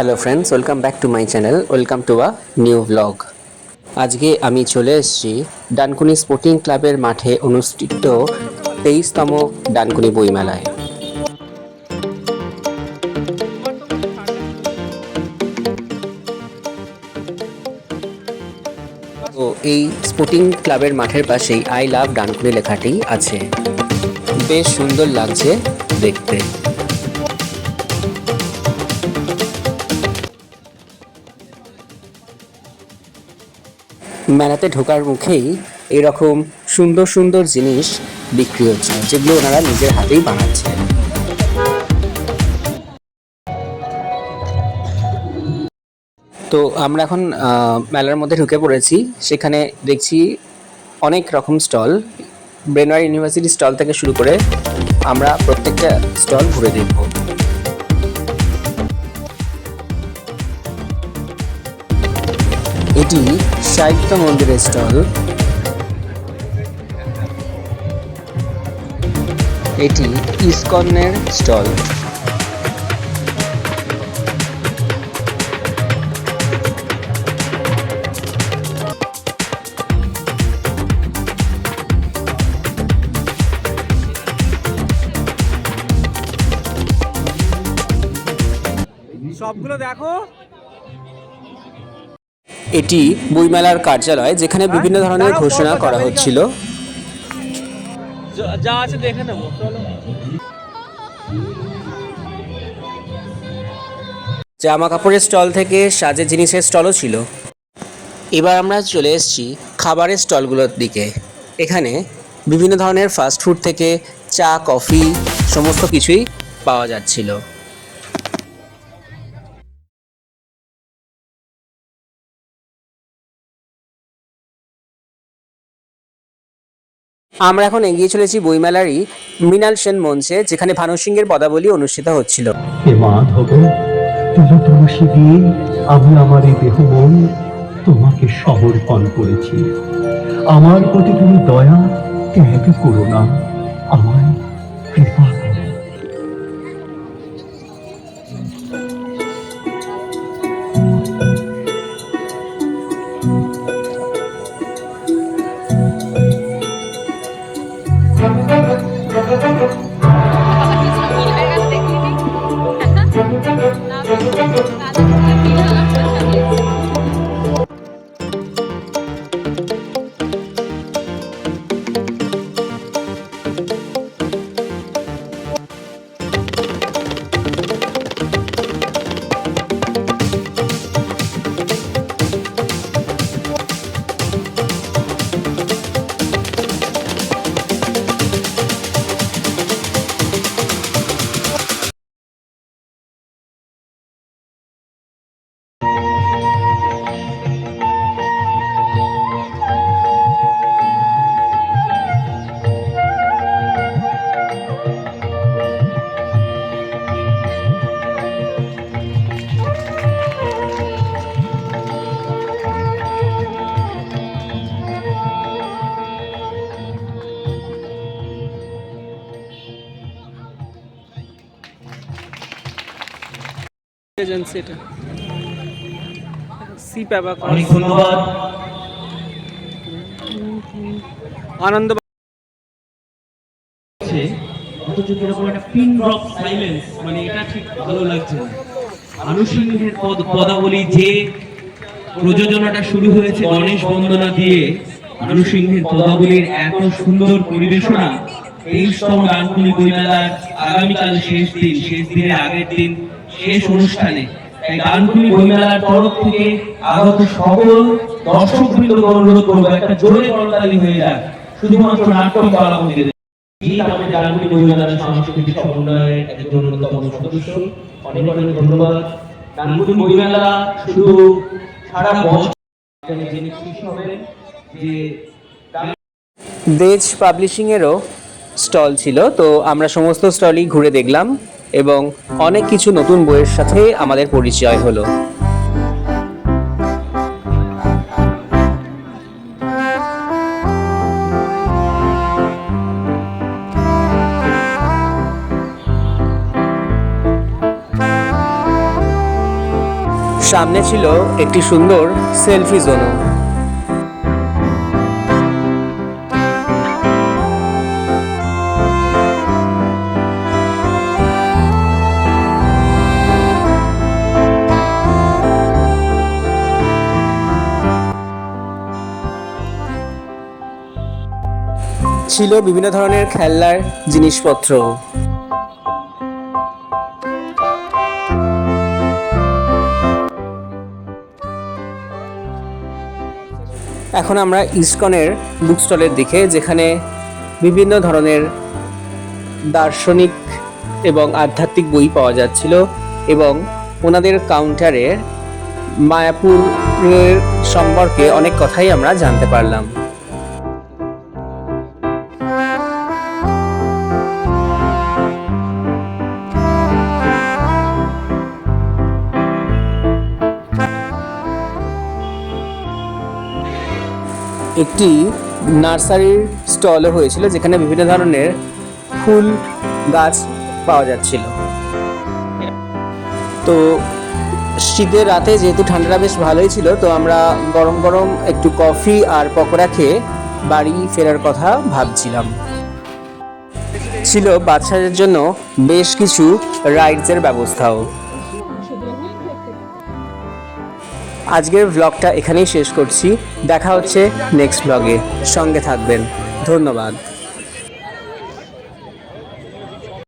Hello friends welcome back to my channel welcome to a new blog আজকে আমি চলে এসেছি ডানকুনি স্পোর্টিং ক্লাবের মাঠে অনুষ্ঠিত তেইশতম ডানকুনি বইমেলায়। তো এই স্পোর্টিং ক্লাবের মাঠের পাশেই আই লাভ ডানকুনি লেখাটি আছে। বেশ সুন্দর লাগছে দেখতে। মেলাতে ঢোকার মুখেই এরকম সুন্দর সুন্দর জিনিস বিক্রি হচ্ছে, যেগুলো ওনারা নিজের হাতেই বানাচ্ছে তো আমরা এখন মেলার মধ্যে ঢুকে পড়েছি। সেখানে দেখছি অনেক রকম স্টল। ব্রেনওয়ার ইউনিভার্সিটি স্টল থেকে শুরু করে আমরা প্রত্যেকটা স্টল ঘুরে দেখব। এটি সাহিত্য মন্দিরের স্টল। এটি ইসকনের স্টল। সবগুলো দেখো। এটি বইমেলার কার্যালয় যেখানে বিভিন্ন ধরনের ঘোষণা করা হচ্ছিল। যা- যা আছে দেখে নেব। জামা কাপড়ের স্টল থেকে সাজের জিনিসের স্টলও ছিল। এবার আমরা চলে এসেছি খাবারের স্টলগুলোর দিকে। এখানে বিভিন্ন ধরনের ফাস্টফুড থেকে চা কফি সমস্ত কিছুই পাওয়া যাচ্ছিল। আমরা এখন এগিয়ে চলেছি বইমেলারই মৃণাল সেন মঞ্চে, যেখানে ভানু সিংহের পদাবলী অনুষ্ঠিত হচ্ছিল। আমি আমার এই দেহ মন তোমাকে সমর্পণ করেছি। আমার প্রতি তুমি দয়া ত্যাগ করো না। আমায় কৃপা 啊，对对对。এজেন্সি এটা। সি প্যাবা অনেক ধন্যবাদ। আনন্দ অথচ কীরকম একটা পিন ড্রপ সাইলেন্স মানে এটা ঠিক ভালো লাগছে না। আনুষঙ্গিকের পদ পদাবলী যে প্রযোজনাটা শুরু হয়েছে গণেশ বন্দনা দিয়ে আনুষঙ্গিক পদাবলীর এত সুন্দর পরিবেশনা তেইশতম ডানকুনি বইমেলার আগামীকাল শেষ দিন, শেষ দিনের আগের দিন, শেষ অনুষ্ঠানে। তাই ডানকুনি বইমেলার তরফ থেকে আগত সকল দর্শক বৃন্দকে অনুরোধ করব, একটা জোরে করতালি হয়ে যাক। শুধুমাত্র নাট্য কলামন্দিরে গীত আমাদের দেজ পাবলিশিংয়েরও স্টল ছিল। তো আমরা সমস্ত স্টলই ঘুরে দেখলাম এবং অনেক কিছু নতুন বইয়ের সাথে আমাদের পরিচয় হলো। সামনে ছিল একটি সুন্দর সেলফি জোনও ছিল বিভিন্ন ধরনের খেলনার জিনিসপত্র। এখন আমরা ইস্কনের বুক স্টলের দিকে, যেখানে বিভিন্ন ধরনের দার্শনিক এবং আধ্যাত্মিক বই পাওয়া যাচ্ছিল এবং ওনাদের কাউন্টারে মায়াপুরের সম্পর্কে অনেক কথাই আমরা জানতে পারলাম। একটি নার্সারির স্টলও হয়েছিল, যেখানে বিভিন্ন ধরনের ফুল গাছ পাওয়া যাচ্ছিল। তো শীতের রাতে যেহেতু ঠান্ডাটা বেশ ভালোই ছিল, তো আমরা গরম গরম একটু কফি আর পকোড়া খেয়ে বাড়ি ফেরার কথা ভাবছিলাম। ছিল বাচ্চাদের জন্য বেশ কিছু রাইডসের ব্যবস্থাও। আজকের ব্লগটা এখানেই শেষ করছি। দেখা হচ্ছে নেক্সট ব্লগে সঙ্গে থাকবেন। ধন্যবাদ।